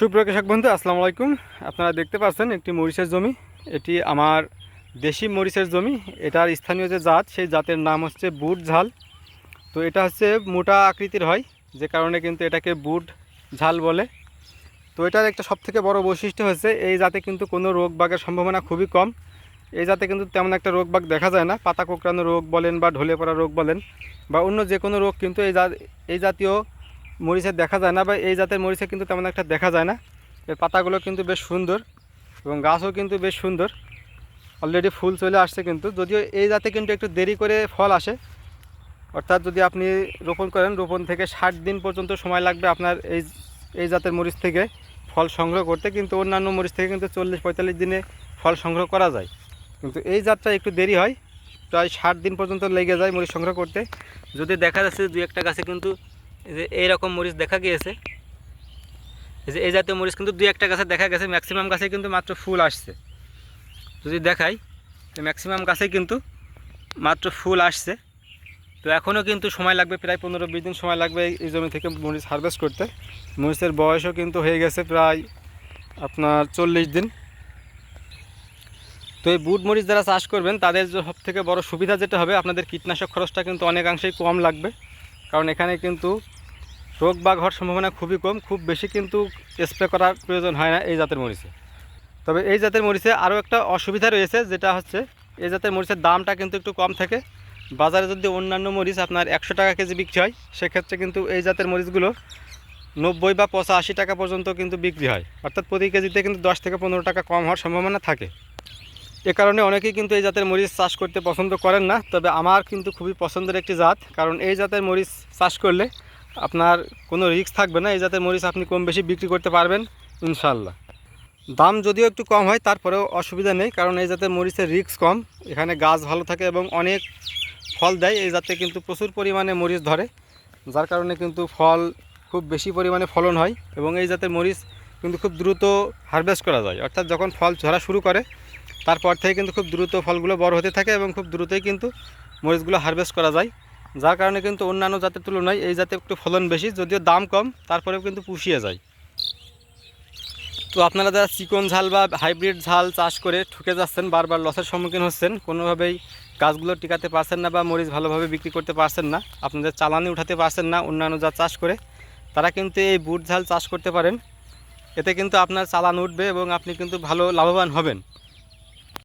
সুপ্রিয় কৃষক বন্ধু, আসসালামু আলাইকুম। আপনারা দেখতে পাচ্ছেন একটি মরিচের জমি। এটি আমার দেশি মরিচের জমি। এটার স্থানীয় যে জাত, সেই জাতের নাম হচ্ছে বুট ঝাল। তো এটা হচ্ছে মোটা আকৃতির হয়, যে কারণে কিন্তু এটাকে বুট ঝাল বলে। তো এটার একটা সবথেকে বড় বৈশিষ্ট্য হচ্ছে, এই জাতে কিন্তু কোনো রোগ বাগের সম্ভাবনা খুবই কম। এই জাতে কিন্তু তেমন একটা রোগ বাগ দেখা যায় না। পাতা কোঁকড়ানো রোগ বলেন বা ঢলে পড়া রোগ বলেন বা অন্য যে কোনো রোগ কিন্তু এই এই জাতীয় মরিচে দেখা যায় না, বা এই জাতের মরিচে কিন্তু তেমন একটা দেখা যায় না। এর পাতাগুলো কিন্তু বেশ সুন্দর এবং গাছও কিন্তু বেশ সুন্দর। অলরেডি ফুল চলে আসছে কিন্তু। যদিও এই জাতে কিন্তু একটু দেরি করে ফল আসে। অর্থাৎ যদি আপনি রোপণ করেন, রোপণ থেকে ষাট দিন পর্যন্ত সময় লাগবে আপনার এই এই জাতের মরিচ থেকে ফল সংগ্রহ করতে। কিন্তু অন্যান্য মরিচ থেকে কিন্তু চল্লিশ পঁয়তাল্লিশ দিনে ফল সংগ্রহ করা যায়। কিন্তু এই জাতটা একটু দেরি হয়। প্রায় ষাট দিন পর্যন্ত লেগে যায় মরিচ সংগ্রহ করতে। যদি দেখা যাচ্ছে দুই একটা গাছে কিন্তু এই যে এইরকম মরিচ দেখা গিয়েছে। এই যে এই জাতীয় মরিচ কিন্তু দুই একটা গাছে দেখা গেছে ম্যাক্সিমাম গাছে কিন্তু মাত্র ফুল আসছে। যদি দেখাই ম্যাক্সিমাম গাছে কিন্তু মাত্র ফুল আসছে। তো এখনও কিন্তু সময় লাগবে, প্রায় পনেরো বিশ দিন সময় লাগবে এই- জমি থেকে মরিচ হারভেস্ট করতে। মরিচের বয়সও কিন্তু হয়ে গেছে প্রায় আপনার চল্লিশ দিন। তো এই বুট মরিচ যারা চাষ করবেন, তাদের সব থেকে বড় সুবিধা যেটা হবে, আপনাদের কীটনাশক খরচটা কিন্তু অনেকাংশেই কম লাগবে। কারণ এখানে কিন্তু রোগ বাগ হওয়ার সম্ভাবনা খুবই কম, খুব বেশি কিন্তু স্প্রে করার প্রয়োজন হয় না এই জাতের মরিচে। তবে এই জাতের মরিচে আরও একটা অসুবিধা রয়েছে, যেটা হচ্ছে এই জাতের মরিচের দামটা কিন্তু একটু কম থাকে। বাজারে যদি অন্যান্য মরিচ আপনার একশো টাকা কেজি বিক্রি হয়, সেক্ষেত্রে কিন্তু এই জাতের মরিচগুলো নব্বই বা পঁচাশি টাকা পর্যন্ত কিন্তু বিক্রি হয়। অর্থাৎ প্রতি কেজিতে কিন্তু দশ থেকে পনেরো টাকা কম হওয়ার সম্ভাবনা থাকে। এ কারণে অনেকেই কিন্তু এই জাতের মরিচ চাষ করতে পছন্দ করেন না, তবে আমার কিন্তু খুবই পছন্দের একটি জাত। কারণ এই জাতের মরিচ চাষ করলে আপনার কোনো রিস্ক থাকবে না, এই জাতের মরিচ আপনি কম বেশি বিক্রি করতে পারবেন ইনশাল্লাহ দাম যদিও একটু কম হয়, তারপরেও অসুবিধা নেই, কারণ এই জাতের মরিচের রিস্ক কম। এখানে গাছ ভালো থাকে এবং অনেক ফল দেয়, এই জাতে কিন্তু প্রচুর পরিমাণে মরিচ ধরে। যার কারণে কিন্তু ফল খুব বেশি পরিমাণে ফলন হয় এবং এই জাতের মরিচ কিন্তু খুব দ্রুত হারভেস্ট করা যায়। অর্থাৎ যখন ফল ঝরা শুরু করে তারপর থেকে কিন্তু খুব দ্রুত ফলগুলো বড় হতে থাকে এবং খুব দ্রুতই কিন্তু মরিচগুলো হারভেস্ট করা যায়। যার কারণে কিন্তু অন্যান্য জাতের তুলনায় এই জাতে একটু ফলন বেশি, যদিও দাম কম, তারপরেও কিন্তু পুষিয়ে যায়। তো আপনারা যারা চিকন ঝাল বা হাইব্রিড ঝাল চাষ করে ঠুকে যাচ্ছেন, বারবার লসের সম্মুখীন হচ্ছেন, কোনোভাবেই গাছগুলো টিকাতে পারছেন না বা মরিচ ভালোভাবে বিক্রি করতে পারছেন না, আপনাদের চালানি উঠাতে পারছেন না অন্যান্য যা চাষ করে, তারা কিন্তু এই বুট ঝাল চাষ করতে পারেন। এতে কিন্তু আপনার চালান উঠবে এবং আপনি কিন্তু ভালো লাভবান হবেন।